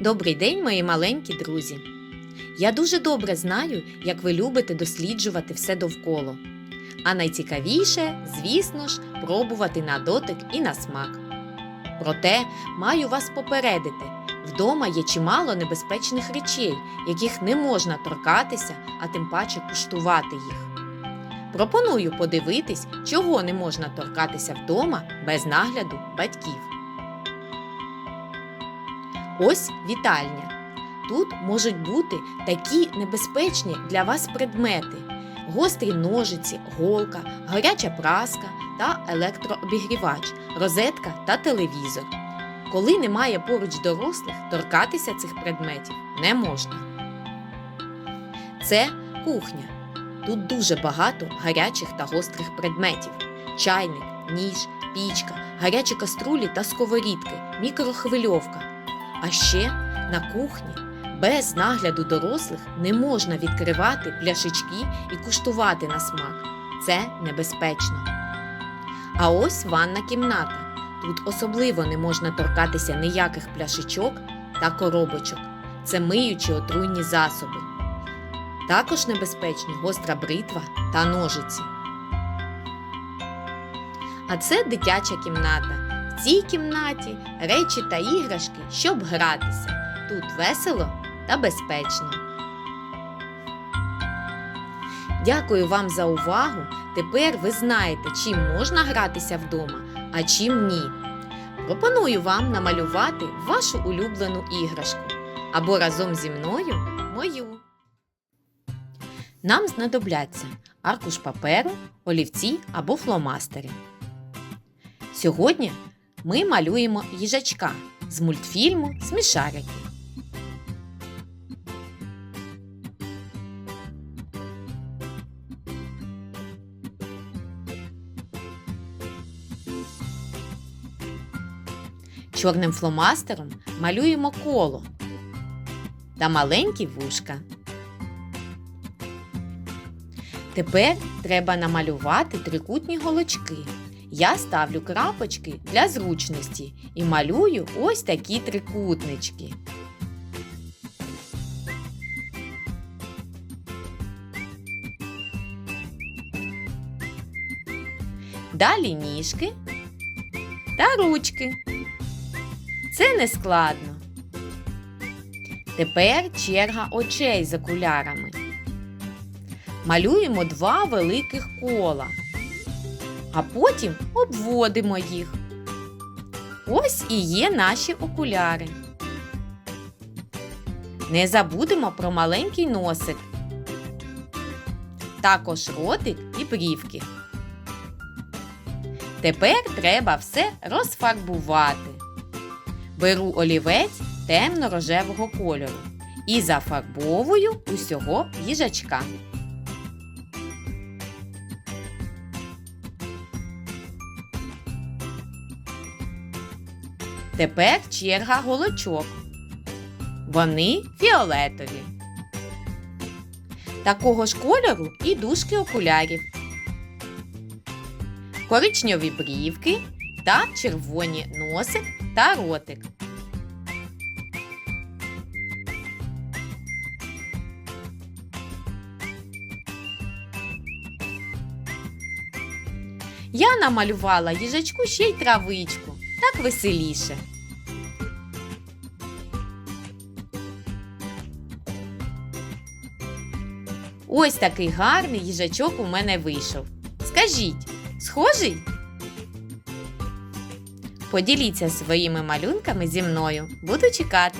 Добрий день, мої маленькі друзі! Я дуже добре знаю, як ви любите досліджувати все довкола. А найцікавіше, звісно ж, пробувати на дотик і на смак. Проте маю вас попередити: вдома є чимало небезпечних речей, яких не можна торкатися, а тим паче куштувати їх. Пропоную подивитись, чого не можна торкатися вдома без нагляду батьків. Ось вітальня. Тут можуть бути такі небезпечні для вас предмети: гострі ножиці, голка, гаряча праска та електрообігрівач, розетка та телевізор. Коли немає поруч дорослих, торкатися цих предметів не можна. Це кухня. Тут дуже багато гарячих та гострих предметів: чайник, ніж, пічка, гарячі каструлі та сковорідки, мікрохвильовка. А ще на кухні без нагляду дорослих не можна відкривати пляшечки і куштувати на смак. Це небезпечно. А ось ванна кімната. Тут особливо не можна торкатися ніяких пляшечок та коробочок. Це миючі отруйні засоби. Також небезпечні гостра бритва та ножиці. А це дитяча кімната. Цій кімнаті речі та іграшки, щоб гратися. Тут весело та безпечно. Дякую вам за увагу. Тепер ви знаєте, чим можна гратися вдома, а чим ні. Пропоную вам намалювати вашу улюблену іграшку або разом зі мною мою. Нам знадобляться аркуш паперу, олівці або фломастери. Сьогодні ми малюємо їжачка з мультфільму Смішарики. Чорним фломастером малюємо коло та маленькі вушка. Тепер треба намалювати трикутні голочки. Я ставлю крапочки для зручності і малюю ось такі трикутнички. Далі ніжки та ручки. Це не складно. Тепер черга очей з окулярами. Малюємо два великих кола, а потім обводимо їх. Ось і є наші окуляри. Не забудемо про маленький носик, також ротик і брівки. Тепер треба все розфарбувати. Беру олівець темно-рожевого кольору і зафарбовую усього їжачка. Тепер черга голочок. Вони фіолетові. Такого ж кольору і дужки окулярів. Коричневі брівки та червоні носик та ротик. Я намалювала їжачку ще й травичку. Так веселіше. Ось такий гарний їжачок у мене вийшов. Скажіть, схожий? Поділіться своїми малюнками зі мною. Буду чекати.